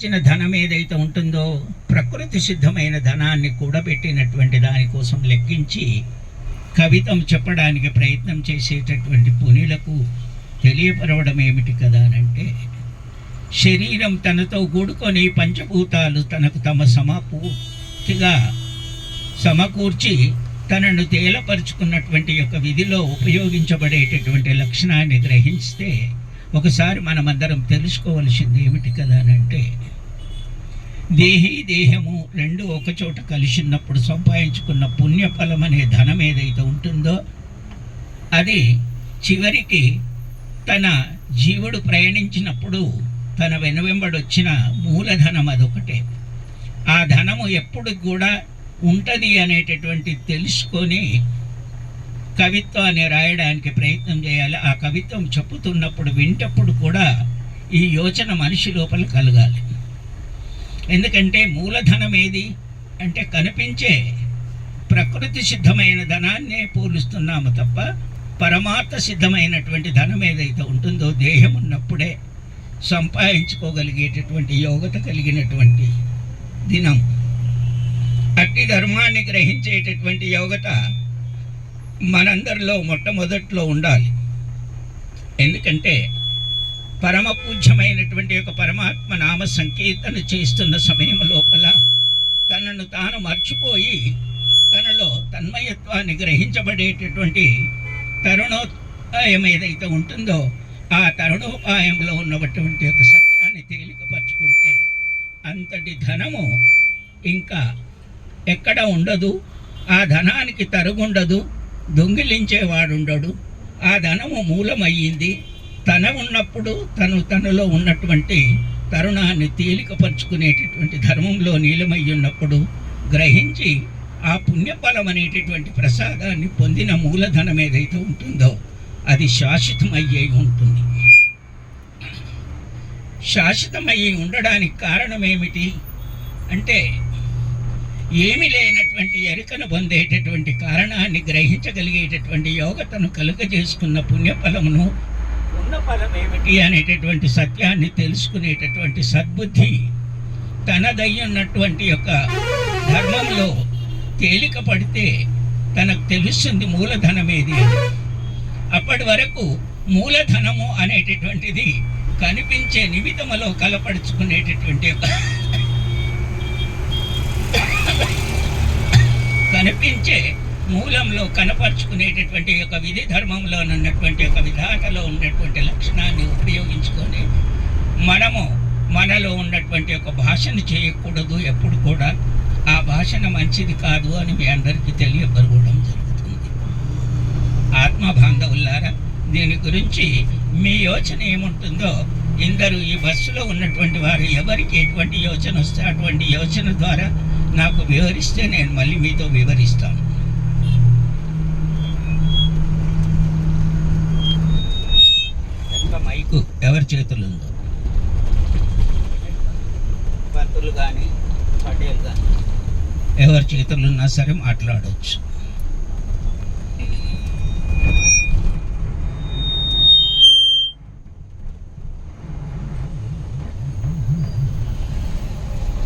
సంపాదించిన ధనం ఏదైతే ఉంటుందో ప్రకృతి సిద్ధమైన ధనాన్ని కూడబెట్టినటువంటి దానికోసం లెక్కించి కవితం చెప్పడానికి ప్రయత్నం చేసేటటువంటి పునిలకు తెలియపరవడం ఏమిటి కదా అంటే శరీరం తనతో కూడుకొని పంచభూతాలు తనకు తమ సమపూర్తిగా సమకూర్చి తనను తేలపరుచుకున్నటువంటి యొక్క విధిలో ఉపయోగించబడేటటువంటి లక్షణాన్ని గ్రహిస్తే ఒకసారి మనమందరం తెలుసుకోవలసింది ఏమిటి కదా అని అంటే దేహి దేహము రెండు ఒకచోట కలిసినప్పుడు సంపాదించుకున్న పుణ్యఫలం అనే ధనం ఏదైతే ఉంటుందో అది చివరికి తన జీవుడు ప్రయాణించినప్పుడు తన వెనువెంబడొచ్చిన మూలధనం అదొకటే. ఆ ధనము ఎప్పుడు కూడా ఉంటుంది అనేటటువంటి తెలుసుకొని కవిత్వాన్ని రాయడానికి ప్రయత్నం చేయాలి. ఆ కవిత్వం చెప్పుతున్నప్పుడు వింటప్పుడు కూడా ఈ యోచన మనిషి లోపల కలగాలి. ఎందుకంటే మూలధనం ఏది? అంటే కనిపించే ప్రకృతి సిద్ధమైన ధనాన్నే పోలుస్తున్నాము తప్ప పరమార్థ సిద్ధమైనటువంటి ధనం ఏదైతే ఉంటుందో దేహం ఉన్నప్పుడే సంపాదించుకోగలిగేటటువంటి యోగత కలిగినటువంటి దినం. అట్టి ధర్మాన్ని గ్రహించేటటువంటి యోగత మనందరిలో మొట్టమొదట్లో ఉండాలి. ఎందుకంటే పరమ పూజ్యమైనటువంటి ఒక పరమాత్మ నామ సంకీర్తన చేస్తున్న సమయం లోపల తనను తాను మర్చిపోయి తనలో తన్మయత్వాన్ని గ్రహించబడేటటువంటి తరుణోపాయం ఏదైతే ఉంటుందో ఆ తరుణోపాయంలో ఉన్నటువంటి ఒక సత్యాన్ని తేలికపరుచుకుంటే అంతటి ధనము ఇంకా ఎక్కడ ఉండదు. ఆ ధనానికి తరుగుండదు. దొంగిలించేవాడుండడు. ఆ ధనము మూలమయ్యింది. తన ఉన్నప్పుడు తను తనలో ఉన్నటువంటి తరుణాన్ని తేలికపరుచుకునేటటువంటి ధర్మంలో నీలమై ఉన్నప్పుడు గ్రహించి ఆ పుణ్యఫలం అనేటటువంటి ప్రసాదాన్ని పొందిన మూలధనం ఏదైతే ఉంటుందో అది శాశ్వతమయ్యే ఉంటుంది. శాశ్వతమయ్యి ఉండడానికి కారణం ఏమిటి అంటే ఏమి లేనటువంటి ఎరుకను పొందేటటువంటి కారణాన్ని గ్రహించగలిగేటటువంటి యోగతను కలుగజేసుకున్న పుణ్యఫలమును ఉన్న ఫలం ఏమిటి అనేటటువంటి సత్యాన్ని తెలుసుకునేటటువంటి సద్బుద్ధి తనదయ్యున్నటువంటి యొక్క ధర్మంలో తేలిక పడితే తనకు తెలుస్తుంది మూలధనం ఏది అప్పటి వరకు మూలధనము అనేటటువంటిది కనిపించే నిమితములో కలపడుచుకునేటటువంటి ఒక కనిపించే మూలంలో కనపరుచుకునేటటువంటి యొక్క విధి ధర్మంలో ఉన్నటువంటి ఒక విధాతలో ఉన్నటువంటి లక్షణాన్ని ఉపయోగించుకొని మనము మనలో ఉన్నటువంటి ఒక భాషను చేయకూడదు ఎప్పుడు కూడా. ఆ భాషన మంచిది కాదు అని మీ అందరికీ తెలియపరవడం జరుగుతుంది. ఆత్మ బాంధవులారా దీని గురించి మీ యోచన ఏముంటుందో ఇందరూ ఈ బస్సులో ఉన్నటువంటి వారు ఎవరికి ఎటువంటి యోచన వస్తే అటువంటి యోచన ద్వారా నాకు వివరిస్తే నేను మళ్ళీ మీతో వివరిస్తాను. ఎంత మైకు ఎవరి చేతులు ఉందో? పంతులు కానీ పటేల్ కానీ ఎవరి చేతులు ఉన్నా సరే మాట్లాడవచ్చు